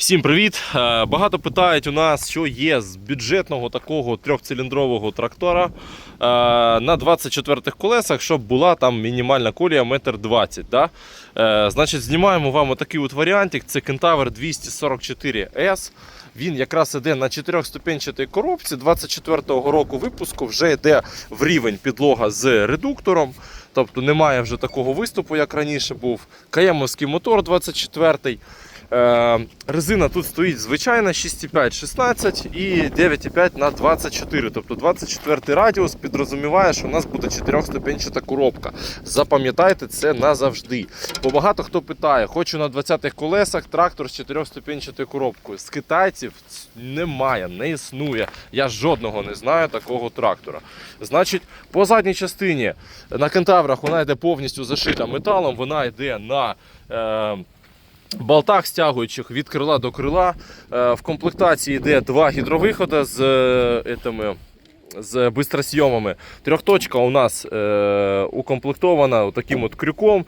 Всім привіт! Е, Багато питають у нас, що є з бюджетного такого трьохциліндрового трактора е, на 24 колесах, щоб була там мінімальна колія 1,20 м. Да? Е, Значить, знімаємо вам отакий от варіантик. Це Кентавр 244S. Він якраз іде на 4-ступенчатій коробці 24-го року випуску, вже йде в рівень підлога з редуктором. Тобто немає вже такого виступу, як раніше був. Каємовський мотор 24-й. Е, резина тут стоїть звичайна 6,5-16 і 9,5 на 24. Тобто 24 радіус підрозуміває, що у нас буде 4-ступенчата коробка. Запам'ятайте це назавжди. Бо багато хто питає, хочу на 20-х колесах трактор з 4-ступенчатою коробкою. З китайців немає, не існує. Я жодного не знаю такого трактора. Значить, по задній частині на кентаврах вона йде повністю зашита металом, вона йде на. Е, болтах стягуючих від крила до крила. Е, В комплектації йде два гідровиходи з, е, етими, з бистросйомами. Трьохточка у нас е, укомплектована таким от крюком.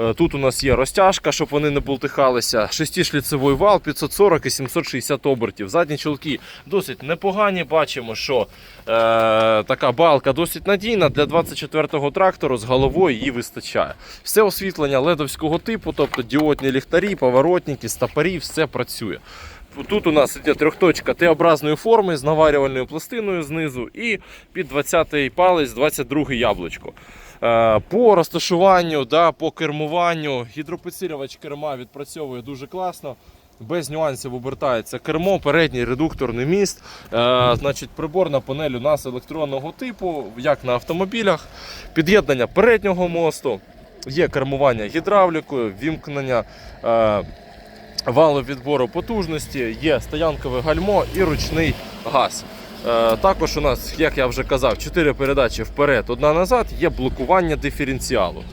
Е, Тут у нас є розтяжка, щоб вони не болтихалися. Шестішліцевий вал 540 і 760 обертів. Задні чолки досить непогані. Бачимо, що е, така балка досить надійна. Для 24-го трактору з головою її вистачає. Все освітлення ледовського типу, тобто діодні ліхтарі, поворотники, стапарі, все працює. Тут у нас іде трьохточка Т-образної форми з наварювальною пластиною знизу і під 20-й палець 22-й яблучко. Е, По розташуванню, да, по кермуванню гідропідсилювач керма відпрацьовує дуже класно. Без нюансів обертається кермо, передній редукторний міст. Е, значить, приборна панель у нас електронного типу, як на автомобілях. Під'єднання переднього мосту, є кермування гідравлікою, вімкнення е, валу відбору потужності, є стоянкове гальмо і ручний газ. Е, Також у нас, як я вже казав, 4 передачі вперед, одна назад, є блокування диференціалу.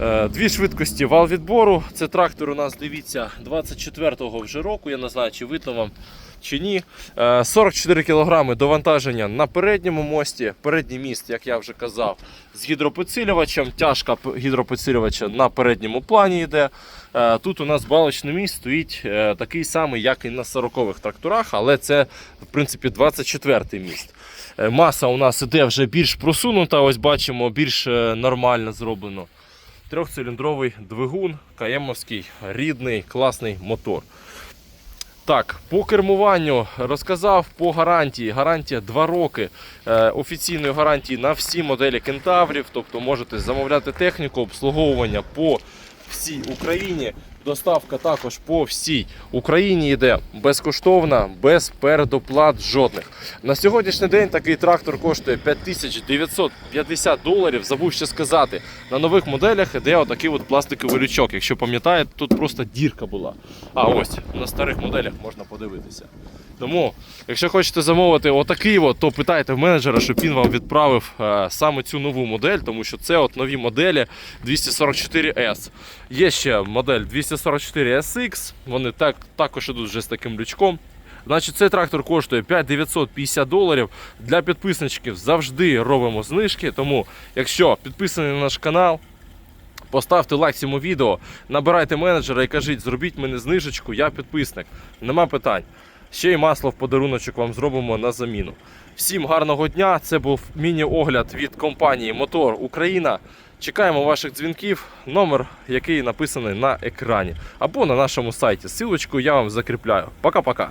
Е, Дві швидкості вал відбору. Це трактор у нас, дивіться, 24-го вже року. Я не знаю, чи видно вам чи ні. Е, 44 кг довантаження на передньому мості. Передній міст, як я вже казав, з гідропідсилювачем. Тяжка гідропідсилювача на передньому плані йде. Е, Тут у нас балочний міст стоїть е, такий самий, як і на 40-х тракторах, але це в принципі 24-й міст. Е, Маса у нас іде вже більш просунута, ось бачимо, більш е, нормально зроблено. Трьохциліндровий двигун, КМовський, рідний, класний мотор. Так, по кермуванню розказав по гарантії. Гарантія 2 роки е, офіційної гарантії на всі моделі кентаврів. Тобто можете замовляти техніку, обслуговування по всій Україні. Доставка також по всій Україні йде безкоштовна, без передоплат жодних. На сьогоднішній день такий трактор коштує 5950 доларів. Забув ще сказати. На нових моделях йде отакий от пластиковий лючок. Якщо пам'ятаєте, тут просто дірка була. А ось на старих моделях можна подивитися. Тому, якщо хочете замовити отакий, от, то питайте в менеджера, щоб він вам відправив е, саме цю нову модель, тому що це от нові моделі 244S. Є ще модель 244SX, вони так, також ідуть вже з таким лючком. Значить, цей трактор коштує 5950 доларів. Для підписничків завжди робимо знижки. Тому, якщо підписаний на наш канал, Поставте лайк цьому відео, набирайте менеджера і кажіть, зробіть мене знижечку, я підписник. Нема питань. Ще й масло в подаруночок вам зробимо на заміну. Всім гарного дня! Це був міні-огляд від компанії Мотор Україна. Чекаємо ваших дзвінків, номер, який написаний на екрані, або на нашому сайті. Силочку я вам закріпляю. Пока-пока.